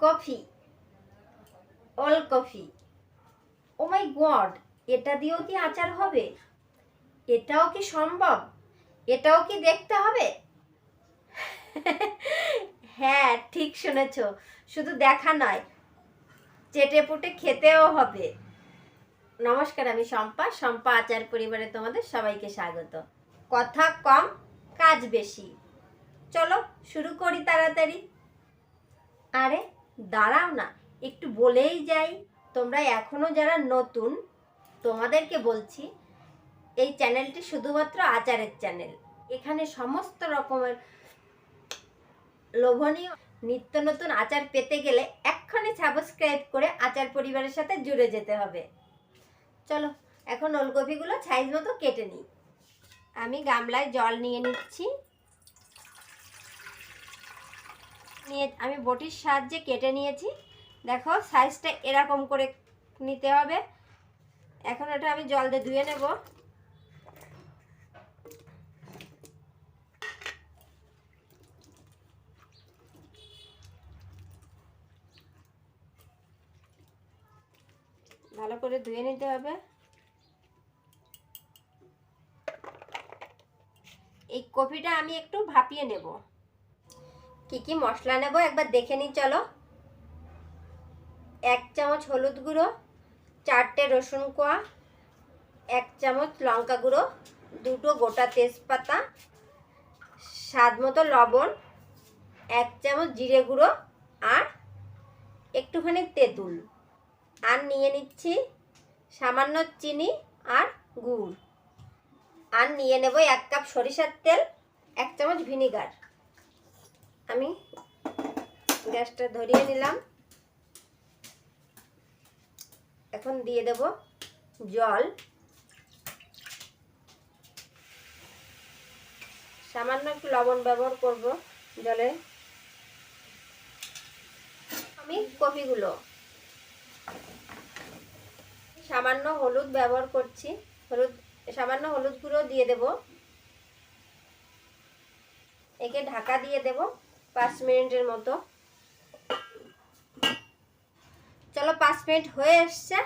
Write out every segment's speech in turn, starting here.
Coffee, all coffee. Oh my god এটা দিয়েও কি আচার হবে? এটাও কি সম্ভব? এটাও কি দেখতে হবে? হ্যাঁ ঠিক শুনেছ। শুধু দেখা নয়, চেটে পুটে খেতেও হবে। নমস্কার, আমি শম্পা। শম্পা আচার পরিবারে তোমাদের সবাইকে স্বাগত। কথা কম, কাজ বেশি। চলো, শুরু করি তাড়াতাড়ি। আরে দাঁড়াও না, একটু বলেই যাই। তোমরা এখনও যারা নতুন, তোমাদেরকে বলছি, এই চ্যানেলটি শুধুমাত্র আচারের চ্যানেল। এখানে সমস্ত রকমের লোভনীয় নিত্য নতুন আচার পেতে গেলে এক্ষণে সাবস্ক্রাইব করে আচার পরিবারের সাথে জুড়ে যেতে হবে। চলো, এখন ওলকপিগুলো সাইজ মতো কেটে নিই। আমি গামলায় জল নিয়ে নিচ্ছি। নিয়ে, আমি বটির সাহায্যে কেটে নিয়েছি। দেখো সাইজটা এরকম করে নিতে হবে। এখন এটা আমি জল দিয়ে ধুয়ে নেব। ভালো করে ধুয়ে নিতে হবে। এই কফিটা আমি একটু ভাপিয়ে নেব। কি কি মশলা নেব একবার দেখে নিই, চলো। এক চামচ হলুদ গুঁড়ো, চারটে রসুন কোয়া, এক চামচ লঙ্কা গুঁড়ো, দুটো গোটা তেজপাতা, স্বাদ মতো লবণ, এক চামচ জিরে গুঁড়ো আর একটুখানি তেঁতুল। আর নিয়ে নিচ্ছি সামান্য চিনি আর গুড়। আর নিয়ে নেব এক কাপ সরিষার তেল, এক চামচ ভিনিগার। আমি গ্যাসটা ধরিয়ে নিলাম। এখন দিয়ে দেব জল। সামান্য একটু লবণ ব্যবহার করব জলে। আমি কফিগুলো। সামান্য হলুদ ব্যবহার করছি। হলুদ, সামান্য হলুদ গুঁড়ো দিয়ে দেব। একে ঢাকা দিয়ে দেব। পাঁচ মিনিটের মতো। চলো পাঁচ মিনিট হয়ে এসছে।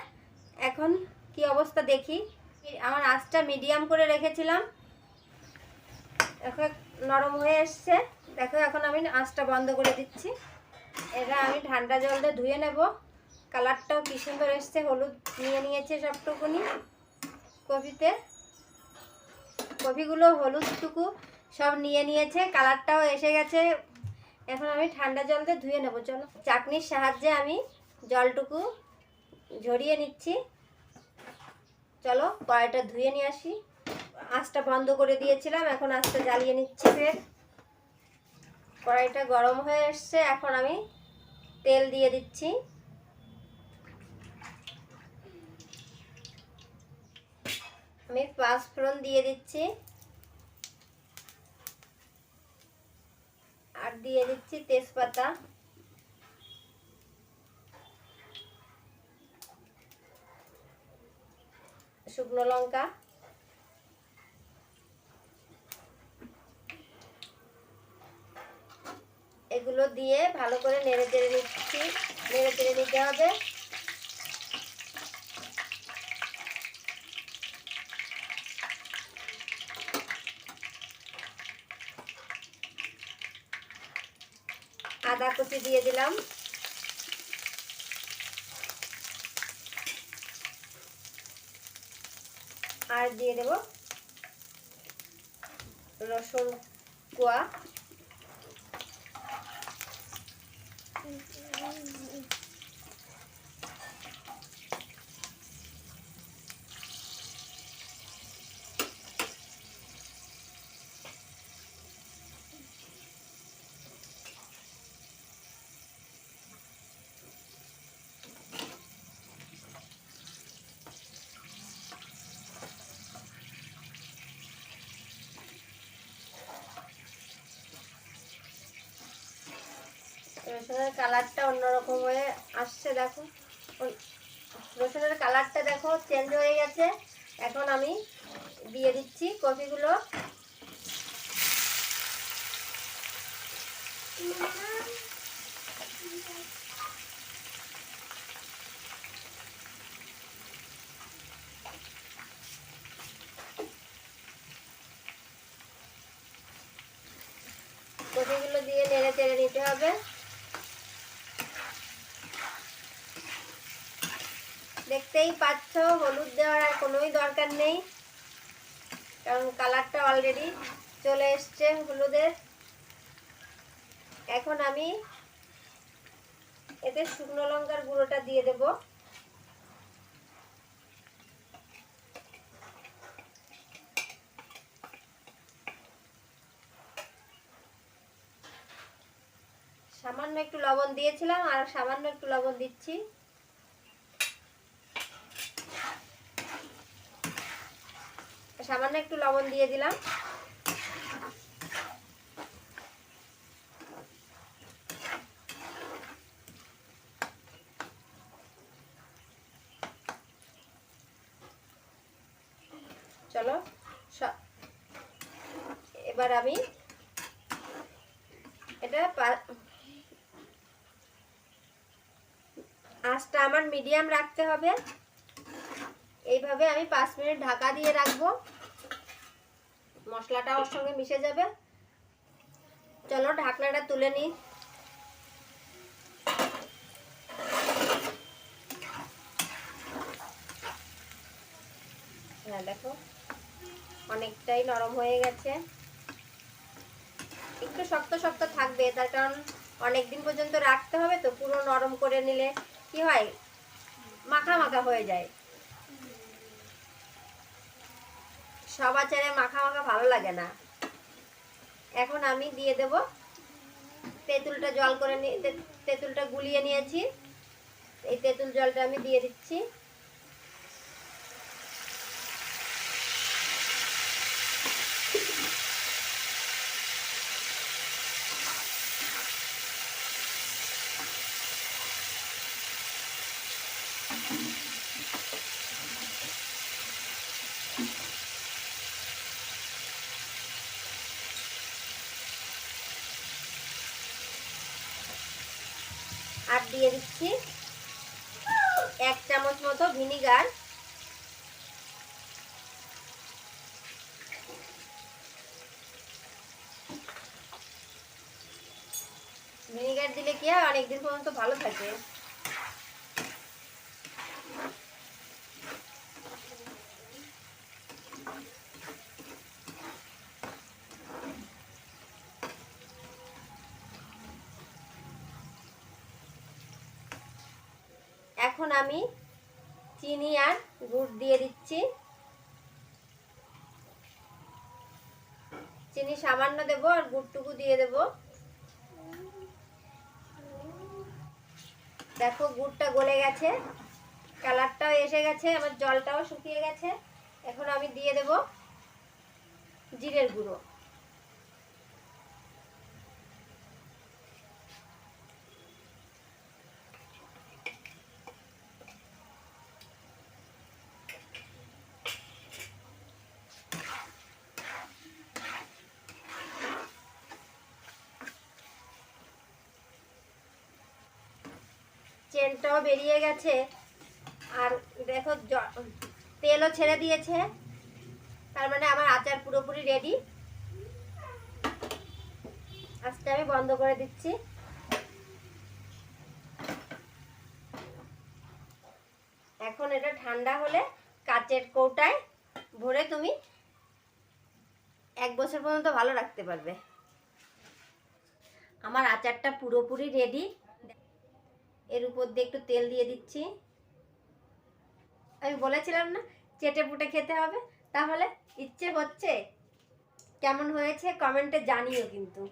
এখন কি অবস্থা দেখি। আমার আঁচটা মিডিয়াম করে রেখেছিলাম। এখন নরম হয়ে এসছে। দেখো, এখন আমি আঁচটা বন্ধ করে দিচ্ছি। এটা আমি ঠান্ডা জল দিয়ে ধুয়ে নেব। কালারটাও কি সুন্দর এসছে। হলুদ নিয়ে নিয়েছে সবটুকুনি কফিতে। কফিগুলো হলুদটুকু সব নিয়ে নিয়েছে। কালারটাও এসে গেছে। এখন আমি ঠান্ডা জল দিয়ে ধুয়ে নেব, চলো। চাটনির সাহায্যে আমি জলটুকু ঝরিয়ে নিচ্ছি। চলো, কড়াইটা ধুয়ে নিয়ে আসি। আঁচটা বন্ধ করে দিয়েছিলাম, এখন আঁচটা জ্বালিয়ে নিচ্ছি ফের। কড়াইটা গরম হয়ে এসছে, এখন আমি তেল দিয়ে দিচ্ছি। আমি পাঁচ ফোড়ন দিয়ে দিচ্ছি আর দিয়ে দিচ্ছি তেজপাতা। শুকনো লঙ্কা। এগুলো দিয়ে ভালো করে নেড়ে চেড়ে নিচ্ছি। নেড়ে চেড়ে নিতে হবে। আদা কুচি দিয়ে দিলাম। আর দিয়ে দেব রসুন কোয়া। রসুনের কালারটা অন্যরকম হয়ে আসছে, দেখো। রসুনের কালারটা দেখো চেঞ্জ হয়ে গেছে। এখন আমি দিয়ে দিচ্ছি কপিগুলো। কপিগুলো দিয়ে নেড়ে চেড়ে নিতে হবে। দেখতেই পাচ্ছ, হলুদ দেওয়ার আর কোনোই দরকার নেই। কারণ কালারটা অলরেডি চলে এসছে হলুদের। এখন আমি এতে শুকনো লঙ্কার গুঁড়োটা দিয়ে দেব। সামান্য একটু লবণ দিয়েছিলাম আর সামান্য একটু লবণ দিচ্ছি। সামান্য একটু লবণ দিয়ে দিলাম। চলো এবার আমি এটা আঁচটা আমার মিডিয়াম রাখতে হবে। এইভাবে আমি পাঁচ মিনিট ঢাকা দিয়ে রাখব। মশলাটা ওর সঙ্গে মিশে যাবে। চলো ঢাকনাটা তুলে নিই হ্যাঁ দেখো, অনেকটাই নরম হয়ে গেছে। একটু শক্ত শক্ত থাকবে, তার কারণ অনেক দিন পর্যন্ত রাখতে হবে তো, পুরো নরম করে নিলে কি হয়? মাখা মাখা হয়ে যায়। সব আচারে মাখা মাখা ভালো লাগে না। এখন আমি দিয়ে দেব তেঁতুলটা জল করে নিয়ে তেঁতুলটা গুলিয়ে নিয়েছি। এই তেঁতুল জলটা আমি দিয়ে দিচ্ছি আর দিয়ে দিচ্ছি। এক চামচ মতো ভিনিগার। ভিনিগার দিলে কি হয় অনেকদিন পর্যন্ত ভালো থাকে। এখন আমি চিনি আর গুড় দিয়ে দিচ্ছি। চিনি সামান্য দেব আর গুড়টুকু দিয়ে দেব। দেখো গুড়টা গলে গেছে, কালারটাও এসে গেছে, আমার জলটাও শুকিয়ে গেছে। এখন আমি দিয়ে দেব জিরের গুঁড়ো। চেনটাও বেরিয়ে গেছে। আর দেখো তেলও ছেড়ে দিয়েছে। তার মানে আমার আচার পুরোপুরি রেডি আজকে আমি বন্ধ করে দিচ্ছি। এখন এটা ঠান্ডা হলে কাচের কৌটায় ভরে তুমি এক বছর পর্যন্ত ভালো রাখতে পারবে। আমার আচারটা পুরোপুরি রেডি এর উপর দিয়ে একটু তেল দিয়ে দিচ্ছি। আমি বলেছিলাম না, চেটে পুটে খেতে হবে, তাহলে ইচ্ছে হচ্ছে, কেমন হয়েছে কমেন্টে জানিও কিন্তু।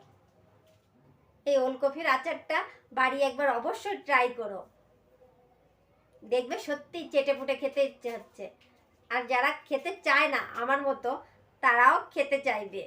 এই ওলকপির আচারটা বাড়ি একবার অবশ্যই ট্রাই করো। দেখবে সত্যি চেটে পুটে খেতে ইচ্ছে হচ্ছে। আর যারা খেতে চায় না আমার মতো, তারাও খেতে চাইবে।